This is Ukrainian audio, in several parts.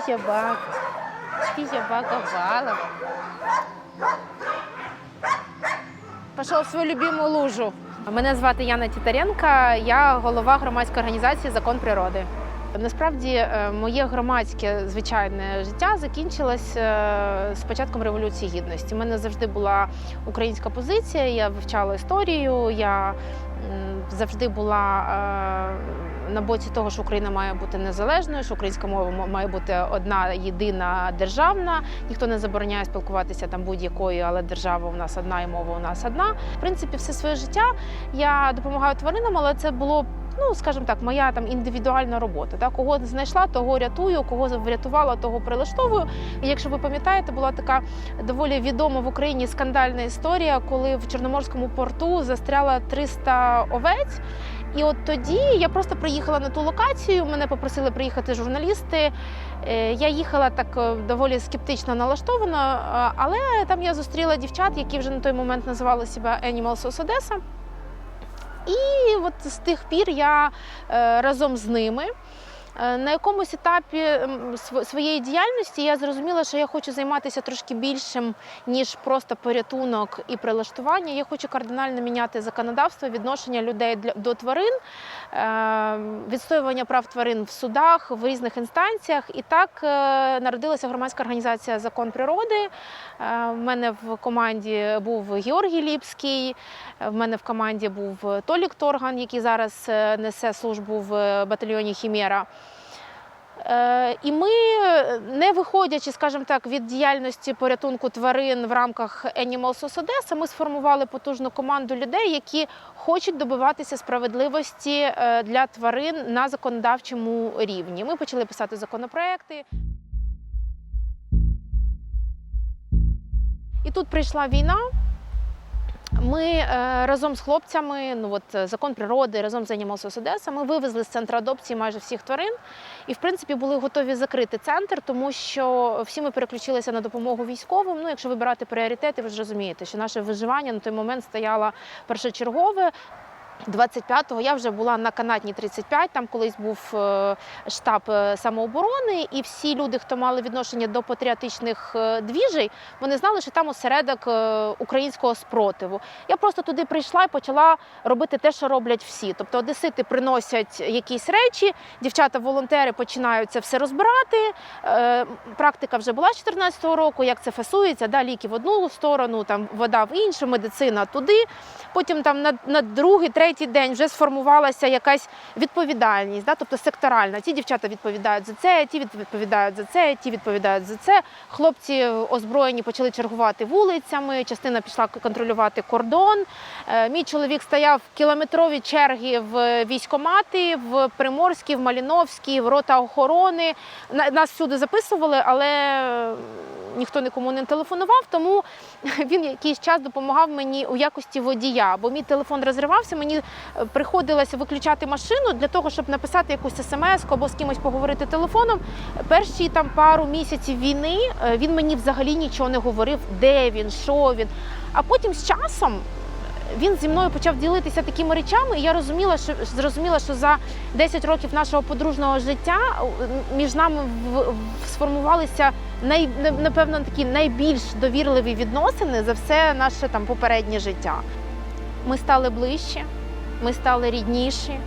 собака. Ты собака Вала. Пішов в свою любиму лужу. Мене звати Яна Тітаренка, я голова громадської організації Закон природи. Насправді е, моє громадське звичайне життя закінчилось е, з початком революції гідності. У мене завжди була українська позиція. Я вивчала історію. Я завжди була е, на боці того, що Україна має бути незалежною, що українська мова має бути одна єдина державна. Ніхто не забороняє спілкуватися там будь-якою, але держава у нас одна і мова у нас одна. В принципі, все своє життя я допомагаю тваринам, але це було. Ну, скажімо так, моя там індивідуальна робота. Так? Кого знайшла, того рятую, кого врятувала, того прилаштовую. І якщо ви пам'ятаєте, була така доволі відома в Україні скандальна історія, коли в Чорноморському порту застряла 300 овець. І от тоді я просто приїхала на ту локацію. Мене попросили приїхати журналісти. Е, Я їхала так е, доволі скептично налаштована, е, але там я зустріла дівчат, які вже на той момент називали себе Animals of Odessa. І от з тих пір я разом з ними. Е, На якомусь етапі своєї діяльності я зрозуміла, що я хочу займатися трошки більшим, ніж просто порятунок і прилаштування. Я хочу кардинально міняти законодавство, відношення людей до тварин, е, відстоювання прав тварин в судах, в різних інстанціях. І так е, народилася громадська організація Закон природи. Е, В мене в команді був Георгій Ліпський, е, в мене в команді був Толік Торган, який зараз несе службу в батальйоні Хімєра. Е, І ми, не виходячи, скажімо так, від діяльності порятунку тварин в рамках Animals of Odessa, ми сформували потужну команду людей, які хочуть добиватися справедливості е, для тварин на законодавчому рівні. Ми почали писати законопроекти. І тут прийшла війна. Ми е, разом з хлопцями, ну от е, закон природи, разом з Animals ми вивезли з центру адопції майже всіх тварин, і в принципі були готові закрити центр, тому що всі ми переключилися на допомогу військовим. Ну, якщо вибирати пріоритети, ви ж розумієте, що наше виживання на той момент стояло першочергове. 25-го я вже була на канатній 35, там колись був е, штаб е, самооборони, і всі люди, хто мали відношення до патріотичних е, двіжей, вони знали, що там осередок українського спротиву. Я просто туди прийшла і почала робити те, що роблять всі. Тобто одесити приносять якісь речі, дівчата-волонтери починають це все розбирати. Практика вже була з 2014 року, як це фасується, да, ліки в одну сторону, там вода в іншу, медицина туди. Потім там на, на другий, третій день вже сформувалася якась відповідальність, да, тобто секторальна. Ті дівчата відповідають за це, ті відповідають за це, ті відповідають за це. Хлопці озброєні почали чергувати вулицями, частина пішла контролювати кордон. Е, Мій чоловік стояв в кілометрові черги в військомати, в Приморській, в Маліновській, в рота охорони. На- Нас всюди записували, але ніхто нікому не телефонував, тому він якийсь час допомагав мені у якості водія, бо мій телефон розривався. Мені е, приходилося виключати машину для того, щоб написати якусь смс або з кимось поговорити телефоном. Перші там пару місяців війни е, він мені взагалі нічого не говорив, де він, що він. А потім з часом. Він зі мною почав ділитися такими речами, і я розуміла, що зрозуміла, що за 10 років нашого подружнього життя між нами сформувалися най, напевно такі найбільш довірливі відносини за все наше там попереднє життя. Ми стали ближче, ми стали рідніші,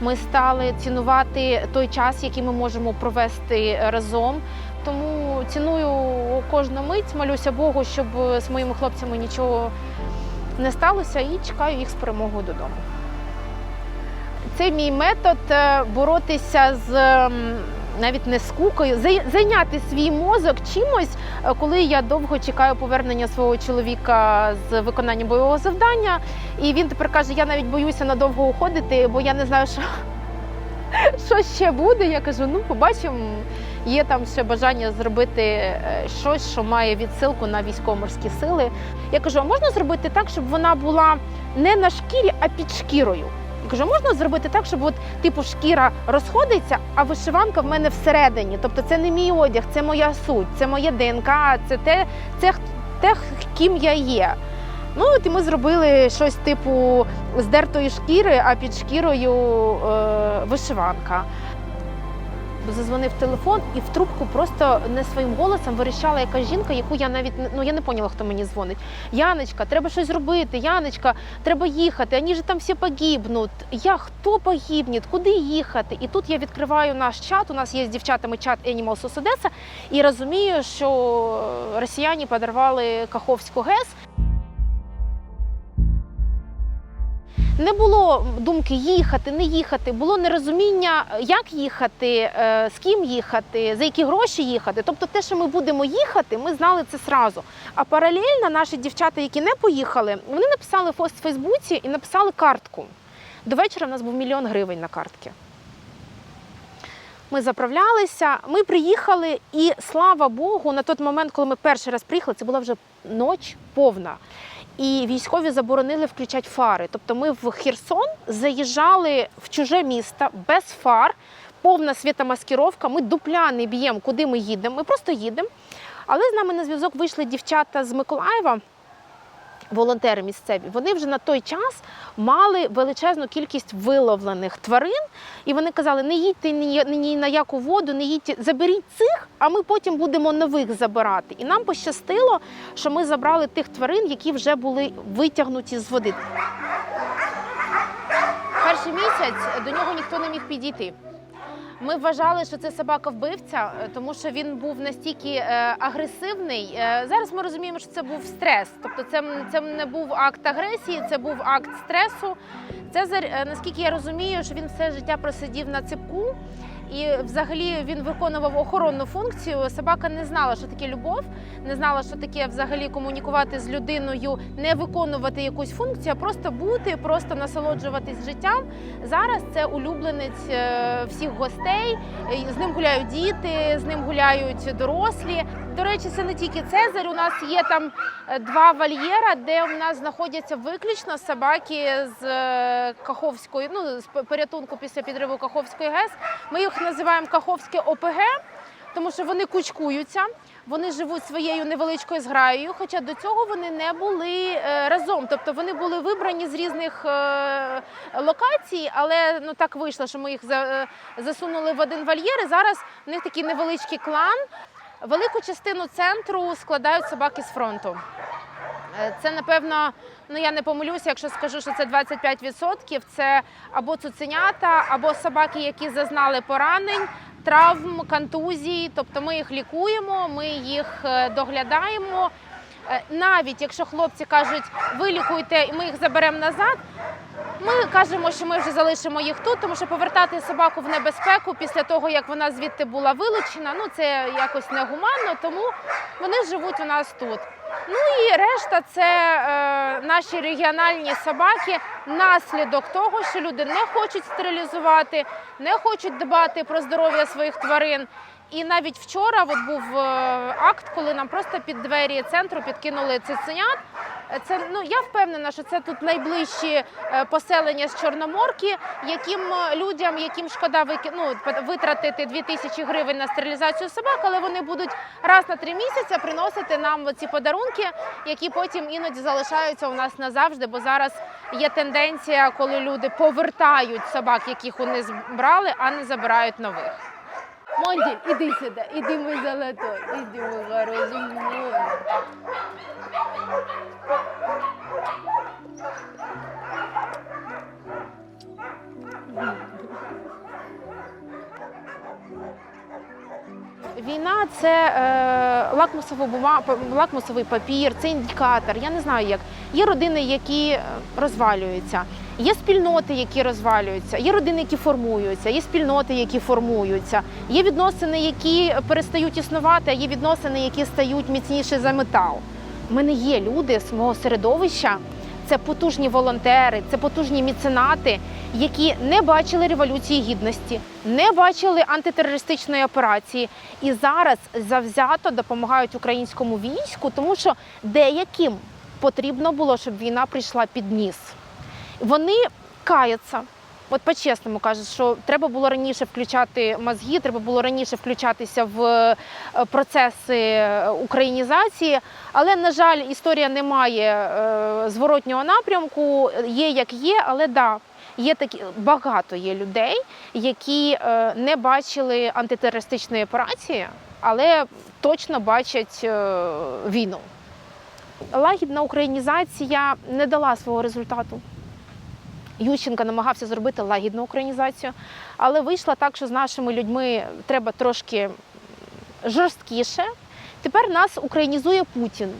ми стали цінувати той час, який ми можемо провести разом. Тому ціную кожну мить, молюся Богу, щоб з моїми хлопцями нічого не сталося, і чекаю їх з перемогою додому. Це мій метод е, боротися з навіть не скукою, зайняти свій мозок чимось, е, коли я довго чекаю повернення свого чоловіка з виконання бойового завдання. І він тепер каже: я навіть боюся надовго уходити, бо я не знаю, що, що ще буде. Я кажу: ну побачимо. Є там ще бажання зробити е, щось, що має відсилку на військово-морські сили. Я кажу, а можна зробити так, щоб вона була не на шкірі, а під шкірою. Я кажу, можна зробити так, щоб от типу шкіра розходиться, а вишиванка в мене всередині. Тобто це не мій одяг, це моя суть, це моє ДНК, це те, це те, ким я є. Ну от і ми зробили щось типу здертої шкіри, а під шкірою е, вишиванка. Зазвонив телефон, і в трубку просто не своїм голосом вирішала якась жінка, яку я навіть ну я не поняла, хто мені дзвонить. Яночка, треба щось робити. Яночка, треба їхати. Вони ж там всі погибнуть. Я хто погибне? Куди їхати? І тут я відкриваю наш чат. У нас є з дівчатами чат Animals Odessa, і розумію, що росіяни подорвали Каховську ГЕС. Не було думки їхати, не їхати. Було нерозуміння, як їхати, е, з ким їхати, за які гроші їхати. Тобто, те, що ми будемо їхати, ми знали це зразу. А паралельно наші дівчата, які не поїхали, вони написали пост в Фейсбуці і написали картку. До вечора в нас був мільйон гривень на картки. Ми заправлялися, ми приїхали, і слава Богу, на той момент, коли ми перший раз приїхали, це була вже ніч повна. І військові заборонили включати фари. Тобто ми в Херсон заїжджали в чуже місто без фар, повна світомаскировка. Ми дупля не б'ємо, куди ми їдемо. Ми просто їдемо. Але з нами на зв'язок вийшли дівчата з Миколаєва, волонтери місцеві. Вони вже на той час мали величезну кількість виловлених тварин, і вони казали: не їдьте ні, на яку воду, не їдьте, заберіть цих, а ми потім будемо нових забирати. І нам пощастило, що ми забрали тих тварин, які вже були витягнуті з води. Перший місяць до нього ніхто не міг підійти. Ми вважали, що це собака-вбивця, е, тому що він був настільки е, агресивний. Е, Зараз ми розуміємо, що це був стрес. Тобто, це, це не був акт агресії, це був акт стресу. Цезарь, наскільки я розумію, що він все життя просидів на ципку. І взагалі він виконував охоронну функцію. Собака не знала, що таке любов, не знала, що таке взагалі комунікувати з людиною, не виконувати якусь функцію, а просто бути, просто насолоджуватись життям. Зараз це улюбленець е, всіх гостей. Е, З ним гуляють діти, з ним гуляють дорослі. До речі, це не тільки Цезарь. У нас є там е, два вольєра, де у нас знаходяться виключно собаки з е, Каховської, ну з порятунку після підриву Каховської ГЕС. Ми їх називаємо Каховське ОПГ, тому що вони кучкуються. Вони живуть своєю невеличкою зграєю, хоча до цього вони не були е, разом. Тобто вони були вибрані з різних локацій, але ну так вийшло, що ми їх за, засунули в один вольєр. І зараз в них такий невеличкий клан. Велику частину центру складають собаки з фронту. Е, Це напевно, ну я не помилюся, якщо скажу, що це 25%. Це або цуценята, або собаки, які зазнали поранень, травм, контузій. Тобто ми їх лікуємо, ми їх е, доглядаємо. Е, Навіть якщо хлопці кажуть, ви лікуйте і ми їх заберемо назад. Ми кажемо, що ми вже залишимо їх тут, тому що повертати собаку в небезпеку після того, як вона звідти була вилучена, ну це якось негуманно, тому вони живуть у нас тут. Ну і решта це е, наші регіональні собаки, наслідок того, що люди не хочуть стерилізувати, не хочуть дбати про здоров'я своїх тварин. І навіть вчора от був е, акт, коли нам просто під двері центру підкинули цуценят. Це ну я впевнена, що це тут найближчі е, поселення з Чорноморки, яким е, людям, яким шкода вики- ну, пот- витратити 2 тисячі гривень на стерилізацію собак, але вони будуть раз на три місяці приносити нам ці подарунки, які потім іноді залишаються у нас назавжди. Бо зараз є тенденція, коли люди повертають собак, яких вони збрали, а не забирають нових. Монді, іди сюди, іди мій золотой, іди мій хороший. мой. Війна це е, лакмусова бума, лакмусовий папір, це індикатор. Я не знаю як. Є родини, які е, розвалюються, є спільноти, які розвалюються, є родини, які формуються, є спільноти, які формуються, є відносини, які перестають існувати, а є відносини, які стають міцніші за метал. У мене є люди з мого середовища. Це потужні волонтери, це потужні міценати, які не бачили революції гідності, не бачили антитерористичної операції і зараз завзято допомагають українському війську, тому що деяким потрібно було, щоб війна прийшла під ніс. Вони каяться. От по-чесному кажуть, що треба було раніше включати мозги, треба було раніше включатися в е, процеси е, українізації. Але, на жаль, історія не має е, зворотнього напрямку, є як є, але да. Є такі багато є людей, які не бачили антитерористичної операції, але точно бачать війну. Лагідна українізація не дала свого результату. Ющенко намагався зробити лагідну українізацію, але вийшло так, що з нашими людьми треба трошки жорсткіше. Тепер нас українізує Путін.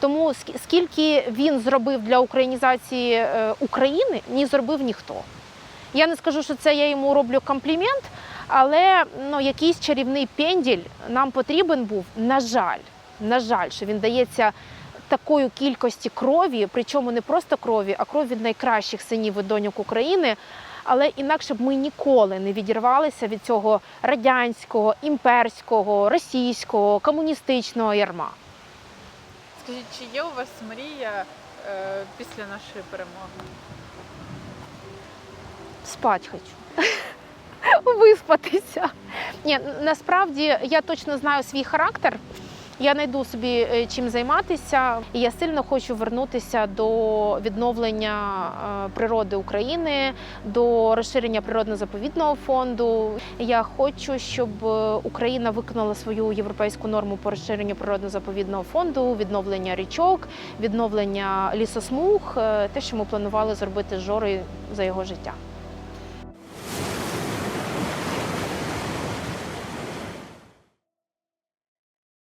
Тому скільки він зробив для українізації е, України, не зробив ніхто. Я не скажу, що це я йому роблю комплімент, але ну, якийсь чарівний пенділь нам потрібен був, на жаль, на жаль, що він дається такою кількості крові, причому не просто крові, а крові найкращих синів і доньок України. Але інакше б ми ніколи не відірвалися від цього радянського, імперського, російського, комуністичного ярма. Скажіть, чи є у вас мрія е, після нашої перемоги? Спать хочу. Виспатися. Ні, насправді я точно знаю свій характер. Я знайду собі е, чим займатися. І я сильно хочу вернутися до відновлення е, природи України, до розширення природно-заповідного фонду. Я хочу, щоб е, Україна виконала свою європейську норму по розширенню природно-заповідного фонду, відновлення річок, відновлення лісосмуг, те, що ми планували зробити з Жорою за його життя.